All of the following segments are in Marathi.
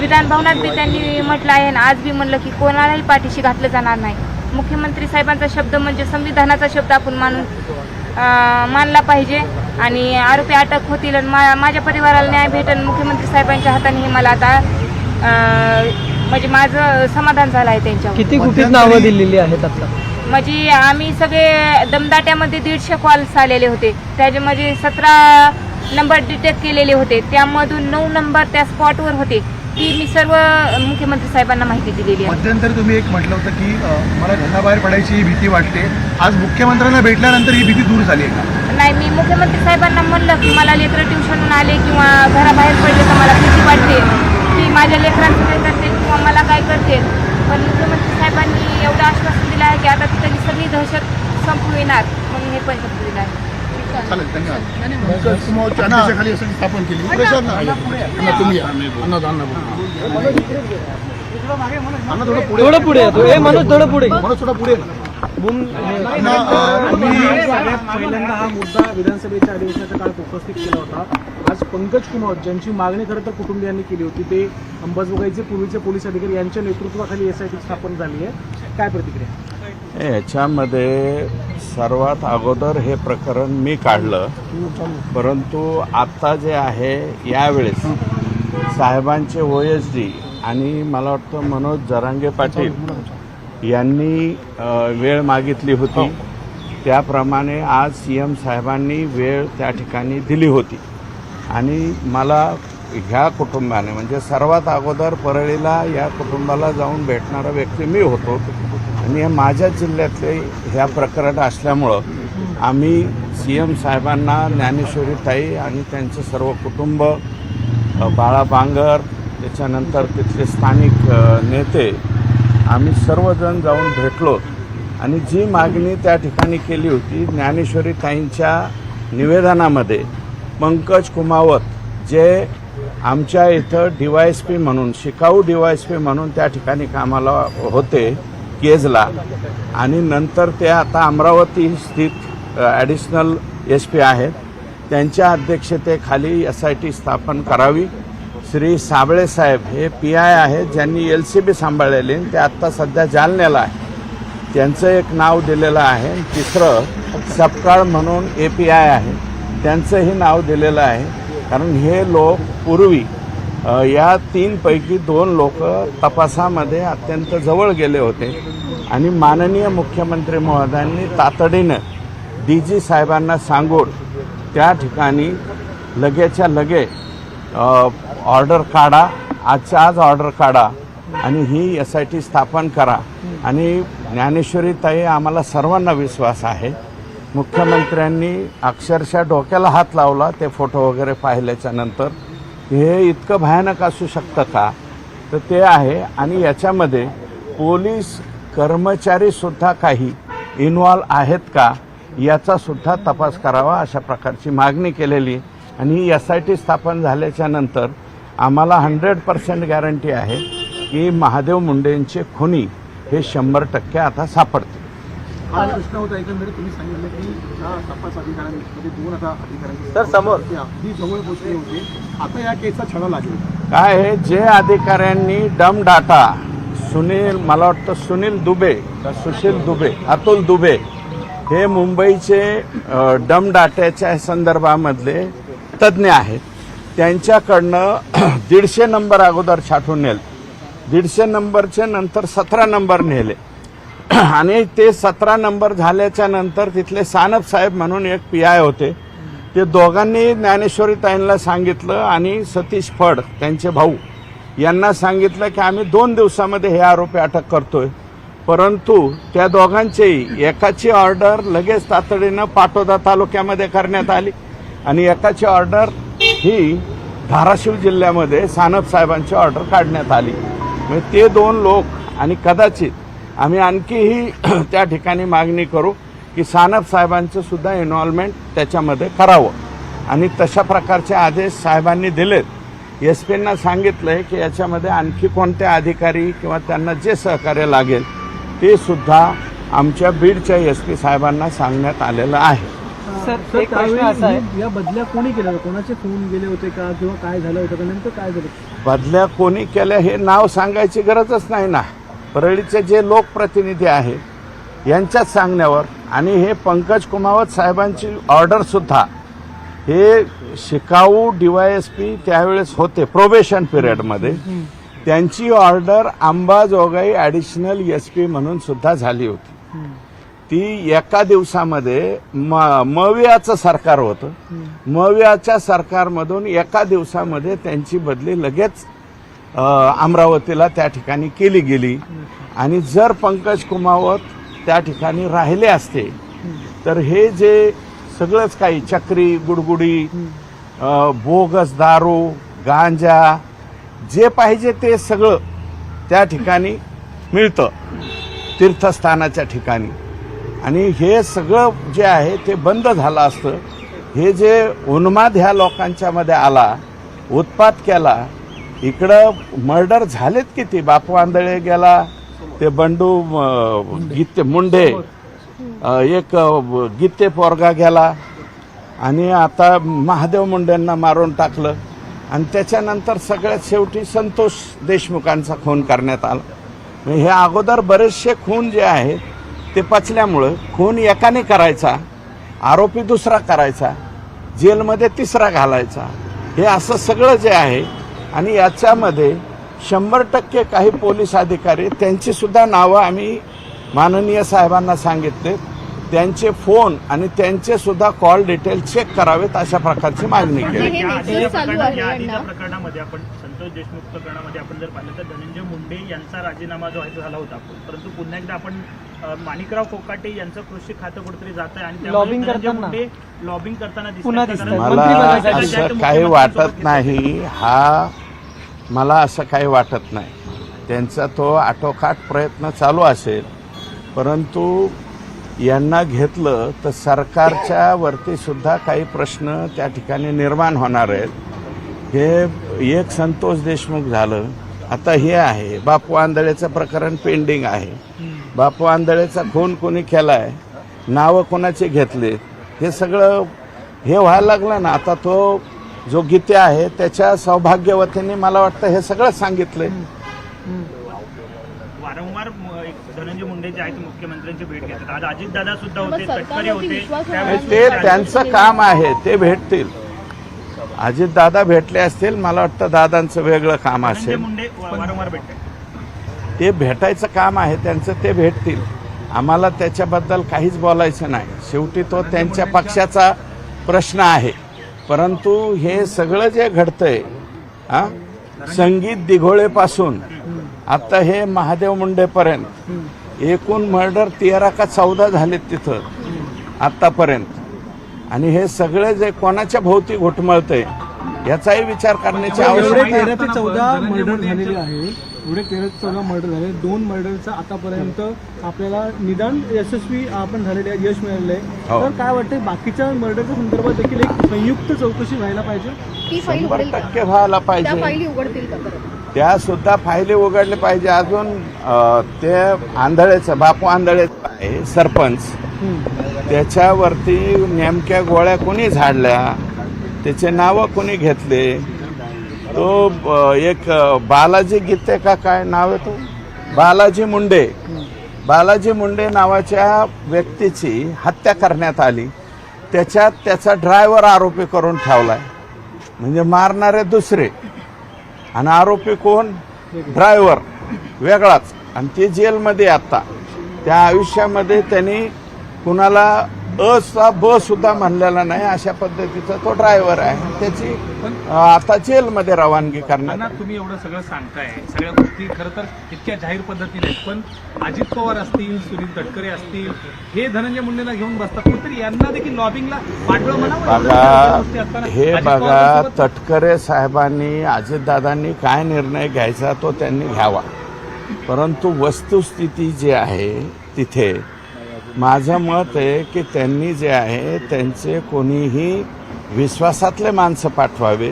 विधान भवनात बी त्यांनी म्हटलं आहे आणि आज बी म्हणलं की कोणालाही पाठीशी घातलं जाणार नाही. मुख्यमंत्री साहेबांचा शब्द म्हणजे संविधानाचा शब्द आपण मानून मानला पाहिजे. आणि आरोपी अटक होतील आणि मा माझ्या परिवाराला न्याय भेटेल. मुख्यमंत्री साहेबांच्या हाताने हे मला आता म्हणजे माझं समाधान झालं आहे त्यांच्यावर. किती गुपित नावं दिलेली आहेत आता? म्हणजे आम्ही सगळे दमदाट्यामध्ये दीडशे कॉल्स आलेले होते. त्याच्यामध्ये सतरा नंबर डिटेक्ट केलेले होते. त्यामधून नऊ नंबर त्या स्पॉटवर होते. ती मी सर्व मुख्यमंत्री साहेबांना माहिती दिलेली आहे. मध्यंतरी तुम्ही एक म्हटलं होतं की मला घराबाहेर पडायची ही भीती वाटते. आज मुख्यमंत्र्यांना भेटल्यानंतर ही भीती दूर झाली आहे का? नाही मी मुख्यमंत्री साहेबांना म्हणलं की मला लेकरं ट्युशनहून आले किंवा घराबाहेर पडले तर मला भीती वाटते. की माझ्या लेकरांचं काय करते किंवा मला काय करते. पण मुख्यमंत्री साहेबांनी एवढं आश्वासन दिलं आहे की आता तिथली सगळी दहशत संपू येणार. म्हणून हे पण शब्द दिला आहे. चालेल धन्यवाद. अण्णा, खाली असं स्थापन केली. पुढे. तुम्ही. अण्णा थोडं पुढे. थोडं पुढे थोडं थोडं पहिल्यांदा हा मुद्दा विधानसभेच्या अधिवेशनाच्या काळात उपस्थित केला होता. आज पंकज कुमार ज्यांची मागणी खरं तर कुटुंबियांनी केली होती ते अंबाजोगाईचे पूर्वीचे पोलीस अधिकारी यांच्या नेतृत्वाखाली एस आय टी स्थापन झाली आहे. काय प्रतिक्रिया? याच्यामध्ये सर्वात अगोदर हे प्रकरण मी काढलं. परंतु आत्ता जे आहे यावेळेस साहेबांचे ओ एस डी आणि मला वाटतं मनोज जरांगे पाटील यांनी वेळ मागितली होती. त्याप्रमाणे आज सी एम साहेबांनी वेळ त्या ठिकाणी दिली होती. आणि मला ह्या कुटुंबाने म्हणजे सर्वात अगोदर परळीला या कुटुंबाला जाऊन भेटणारा व्यक्ती मी होतो. आणि हे माझ्या जिल्ह्यातले ह्या प्रकरण असल्यामुळं आम्ही सी एम साहेबांना ज्ञानेश्वरी ताई आणि त्यांचं सर्व कुटुंब अ, बाळा बांगर त्याच्यानंतर तिथले स्थानिक नेते आम्ही सर्वजण जाऊन भेटलो. आणि जी मागणी त्या ठिकाणी केली होती ज्ञानेश्वरी ताईंच्या निवेदनामध्ये पंकज कुमावत जे आमच्या इथं डी वाय एस पी म्हणून शिकाऊ डी वाय एस पी म्हणून त्या ठिकाणी कामाला होते केजला. आणि नंतर ते आता अमरावती स्थित ॲडिशनल एस पी आहेत. त्यांच्या अध्यक्षतेखाली एस आय टी स्थापन करावी. श्री साबळे साहेब हे पी आय आहेत ज्यांनी एल सी बी सांभाळलेली आणि ते आत्ता सध्या जालन्याला आहे. त्यांचं एक नाव दिलेलं आहे तिसरं सपकाळ म्हणून ए पी आय आहे. त्यांचंही नाव दिलेलं आहे. कारण हे लोक पूर्वी या तीनपैकी दोन लोक तपासामध्ये अत्यंत जवळ गेले होते. आणि माननीय मुख्यमंत्री महोदयांनी तातडीनं डी जी साहेबांना सांगून त्या ठिकाणी लगेच्या लगे ऑर्डर काढा आजच्या आज ऑर्डर काढा आणि ही एस आय टी स्थापन करा. आणि ज्ञानेश्वरी ताई आम्हाला सर्वांना विश्वास आहे. मुख्यमंत्र्यांनी अक्षरशः डोक्याला हात लावला ते फोटो वगैरे पाहिल्याच्या नंतर. हे इतकं भयानक असू शकतं का? तर ते आहे. आणि याच्यामध्ये पोलीस कर्मचारीसुद्धा काही इन्वॉल्व आहेत का? याचा सुद्धा तपास करावा अशा प्रकारची मागणी केलेली. आणि ही एस आय टी स्थापन झाल्याच्यानंतर आम्हाला हंड्रेड पर्सेंट गॅरंटी आहे की महादेव मुंडेंचे खुनी हे शंभर टक्के आता सापडतील. हा प्रश्न होता एकंदरीत तुम्ही सांगितलं की या तपास अधिकाऱ्यांमध्ये दोन आता अधिकाऱ्यांची सर, समोर. ते अगदी जवळ पोहोचले होते. आता या केसचा छडा लागेल. काय आहे जे अधिकाऱ्यांनी डम डाटा सुनील मला वाटतं सुनील दुबे का सुशील दुबे अतुल दुबे हे मुंबईचे अ, डम डाट्याच्या संदर्भामधले तज्ज्ञ आहेत. त्यांच्याकडनं दीडशे नंबर अगोदर छाटून नेल. दीडशे नंबरचे नंतर सतरा नंबर नेले. आणि ते सतरा नंबर झाल्याच्यानंतर तिथले सानप साहेब म्हणून एक पी आय होते. ते दोघांनी ज्ञानेश्वरी ताईंना सांगितलं आणि सतीश फड त्यांचे भाऊ यांना सांगितलं की आम्ही दोन दिवसामध्ये हे आरोपी अटक करतोय. परंतु त्या दोघांचेही एकाची ऑर्डर लगेच तातडीनं पाटोदा तालुक्यामध्ये करण्यात आली आणि एकाची ऑर्डर ही धाराशिव जिल्ह्यामध्ये सानप साहेबांची ऑर्डर काढण्यात आली. म्हणजे ते दोन लोक आणि कदाचित आम्ही आणखीही त्या ठिकाणी मागणी करू की सानप साहेबांचं सुद्धा इन्व्हॉल्वमेंट त्याच्यामध्ये करावं. आणि तशा प्रकारचे आदेश साहेबांनी दिलेत. एस पींना सांगितलं आहे की याच्यामध्ये आणखी कोणते अधिकारी किंवा त्यांना जे सहकार्य लागेल ते सुद्धा आमच्या बीडच्या एस पी साहेबांना सांगण्यात आलेलं आहे. सर तर एक प्रश्न त्यावेळी असा आहे. या बदल्या कोणी केल्या? कोणाचे फोन गेले होते का? किंवा काय झालं होतं नेमकं काय झालं? बदल्या कोणी केल्या हे नाव सांगायची गरजच नाही ना. परळीचे जे लोकप्रतिनिधी आहेत यांच्याच सांगण्यावर आणि हे पंकज कुमावत साहेबांची ऑर्डर सुद्धा हे शिकाऊ डीवायएसपी त्यावेळेस होते प्रोबेशन पिरियडमध्ये त्यांची order Ambajogai additional S P म्हणून सुद्धा झाली होती. ती एका दिवसामध्ये म मवियाचं सरकार होतं. मवियाच्या सरकारमधून एका दिवसामध्ये त्यांची बदली लगेच अमरावतीला त्या ठिकाणी केली गेली. आणि जर पंकज कुमावत त्या ठिकाणी राहिले असते तर हे जे सगळंच काही चक्री गुडगुडी बोगस दारू गांजा जे पाहिजे ते सगळं त्या ठिकाणी मिळतं तीर्थस्थानाच्या ठिकाणी. आणि हे सगळं जे आहे ते बंद झालं असतं. हे जे उन्माद ह्या लोकांच्यामध्ये आला उत्पात केला इकडं मर्डर झालेत किती बापू आंधळे गेला ते बंडू गीते मुंडे एक गीते पोरगा गेला आणि आता महादेव मुंडेंना मारून टाकलं. आणि त्याच्यानंतर सगळ्यात शेवटी संतोष देशमुखांचा खून करण्यात आला. हे अगोदर बरेचसे खून जे आहेत ते पचल्यामुळं खून एकाने करायचा आरोपी दुसरा करायचा जेलमध्ये तिसरा घालायचा. हे असं सगळं जे आहे आणि याच्यामध्ये शंभर टक्के काही पोलीस अधिकारी त्यांची सुद्धा नावं आम्ही माननीय साहेबांना सांगितले. त्यांचे फोन आणि त्यांचे सुद्धा कॉल डिटेल चेक करावेत अशा प्रकारची मागणी केली. संतोष देशमुख प्रकरणामध्ये आपण जर पाहिलं तर धनंजय मुंडे यांचा राजीनामा जो आहे तो झाला होता परंतु पुन्हा एकदा आपण माणिकराव कोकाटे यांचं कृषी खातं कुठेतरी जात आहे आणि त्यामुळे. मुंडे लॉबिंग करताना दिसतायत. मला. असं काही वाटत नाही हा मला असं काही वाटत नाही त्यांचा तो आटोकाट प्रयत्न चालू असेल परंतु यांना घेतलं तर सरकारच्या वरती सुद्धा काही प्रश्न त्या ठिकाणी निर्माण होणार आहेत हे एक संतोष देशमुख झालं आता हे आहे. बापू आंधळेचं प्रकरण पेंडिंग आहे. बापू आंधळेचा खून कोणी केलाय? नावं कोणाचे घेतले? हे सगळं हे व्हायला लागलं ना आता तो जो गीते आहे त्याच्या सौभाग्यवतीने मला वाटतं हे सगळं सांगितलंय. वारंवार धनंजय मुंडे जे आहेत ते मुख्यमंत्र्यांची भेट घेतात. आज अजितदादा सुद्धा होते ते त्यांचं काम आहे ते भेटतील. अजित दादा भेटले असतील मला वाटतं दादांचं वेगळं काम असेल. ते भेटायचं काम आहे त्यांचं ते भेटतील. आम्हाला त्याच्याबद्दल काहीच बोलायचं नाही. शेवटी तो त्यांच्या पक्षाचा प्रश्न आहे. परंतु हे सगळं जे घडतंय हा संगीत दिघोळेपासून आता हे महादेव मुंडेपर्यंत एकूण मर्डर तेरा का चौदा झालेत तिथं आतापर्यंत. आणि हे सगळे जे कोणाच्या भोवती घुटमळतंय याचाही विचार करण्याची आवश्यकता तेरा ते चौदा मर्डर झालेले आहे. एवढे तेरा ते चौदा मर्डर झाले. दोन मर्डरचं आतापर्यंत आपल्याला निदान यशस्वी आपण झालेले आहे, यश मिळालेलं आहे. हो. तर काय वाटतं बाकीच्या मर्डरच्या संदर्भात देखील एक संयुक्त चौकशी व्हायला पाहिजे? ती फाईल शंभर उघडेल का? टक्के व्हायला त्या पाहिजे. फाईली उघडतील का परत? त्या सुद्धा फायले उघडले पाहिजे. अजून अ, ते आंधळेचं बापू आंधळेचं आहे सरपंच. त्याच्यावरती नेमक्या गोळ्या कोणी झाडल्या? त्याचे नावं कोणी घेतले? तो एक बालाजी गीते का काय नाव आहे तो? बालाजी मुंडे. बालाजी मुंडे नावाच्या व्यक्तीची हत्या करण्यात आली. त्याच्यात त्याचा ड्रायव्हर आरोपी करून ठेवलाय. म्हणजे मारणारे दुसरे. आणि आरोपी कोण? ड्रायव्हर. वेगळाच. आणि ते जेलमध्ये आता. त्या आयुष्यामध्ये त्यांनी कुणाला अ चा ब सुद्धा म्हणलेला नाही अशा पद्धतीचा तो ड्रायव्हर आहे. त्याची आता जेलमध्ये रवानगी करण्यात ना तुम्ही एवढं सगळं सांगताय. सगळ्या गोष्टी खरं तर इतक्या जाहीर पद्धतीने पण अजित पवार असतील सुनील तटकरे असतील हे धनंजय मुंडेंना घेऊन बसतात. कुठेतरी यांना देखील लॉबिंगला बघा हे बघा तटकरे साहेबांनी अजितदादांनी काय निर्णय घ्यायचा तो त्यांनी घ्यावा. परंतु वस्तुस्थिती जी आहे तिथे माझं मत आहे की त्यांनी जे आहे त्यांचे कोणीही विश्वासातले माणसं पाठवावे.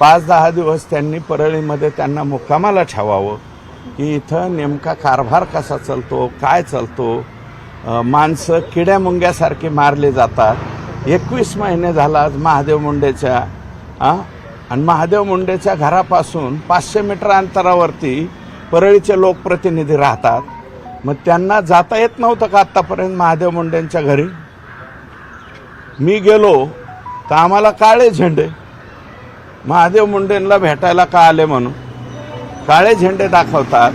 पाच दहा दिवस त्यांनी परळीमध्ये त्यांना मुक्कामाला ठेवावं. की इथं नेमका कारभार कसा चालतो काय चालतो? माणसं किड्या मुंग्यासारखी मारले जातात. एकवीस महिने झाला महादेव मुंडेच्या आणि महादेव मुंडेच्या घरापासून पाचशे मीटर अंतरावरती परळीचे लोकप्रतिनिधी राहतात. मग त्यांना जाता येत नव्हतं का आत्तापर्यंत महादेव मुंडेंच्या घरी? मी गेलो तर आम्हाला काळे झेंडे. महादेव मुंडेंना भेटायला का आले म्हणून? काळे झेंडे दाखवतात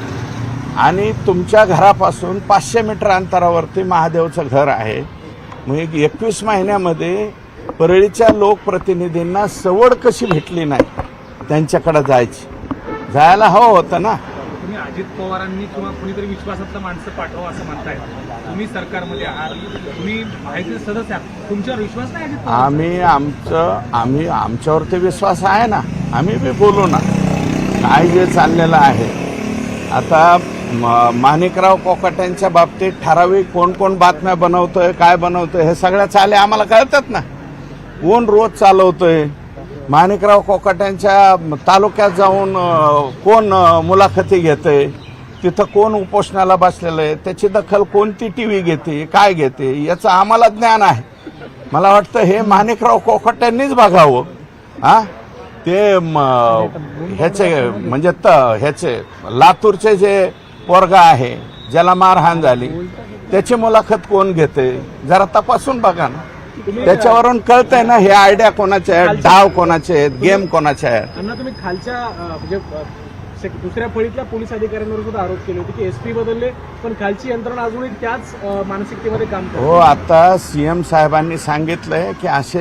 आणि तुमच्या घरापासून पाचशे मीटर अंतरावरती महादेवचं घर आहे. मग एक एकवीस महिन्यामध्ये परळीच्या लोकप्रतिनिधींना सवड कशी भेटली नाही? त्यांच्याकडं जायची. जायला हवं होतं ना? अजित पवारांनी किंवा कुणीतरी विश्वासातलं माणसं पाठवा असं म्हणताय. तुम्ही सरकारमध्ये आहात. तुम्ही माहिती सदस्य आहात. तुमच्यावर विश्वास नाही अजित आम्ही आमचं आम्ही आमच्यावरती विश्वास आहे ना. आम्ही बी बोलू ना. काय जे चाललेलं आहे. आता म- माणिकराव कोकाट्यांच्या बाबतीत ठराविक कोण कोण बातम्या बनवतोय काय बनवतोय हे सगळ्या चाले आम्हाला कळतात ना. कोण रोज चालवतोय? माणिकराव कोकाट्यांच्या तालुक्यात जाऊन कोण मुलाखती घेते तिथं कोण उपोषणाला बसलेलं आहे त्याची दखल कोणती टी व्ही घेते काय घेते याचं आम्हाला ज्ञान आहे. मला वाटतं हे माणिकराव कोकाट्यांनीच बघावं. हा? ते म, ह्याचे म्हणजे त ह्याचे लातूरचे जे पोरगा आहे ज्याला मारहाण झाली त्याची मुलाखत कोण घेते जरा तपासून बघा ना. त्याच्यावरून कळतंय ना हे आयडिया कोणाचे आहेत डाव कोणाचे आहेत गेम कोणाचे आहेत? अण्णा तुम्ही खालच्या म्हणजे दुसऱ्या फळीतल्या पोलीस अधिकाऱ्यांवर सुद्धा आरोप केले होते की एसपी बदलले पण खालची यंत्रणा अजूनही त्याच मानसिकतेमध्ये काम करते. हो आता सीएम साहेबांनी सांगितलंय की असे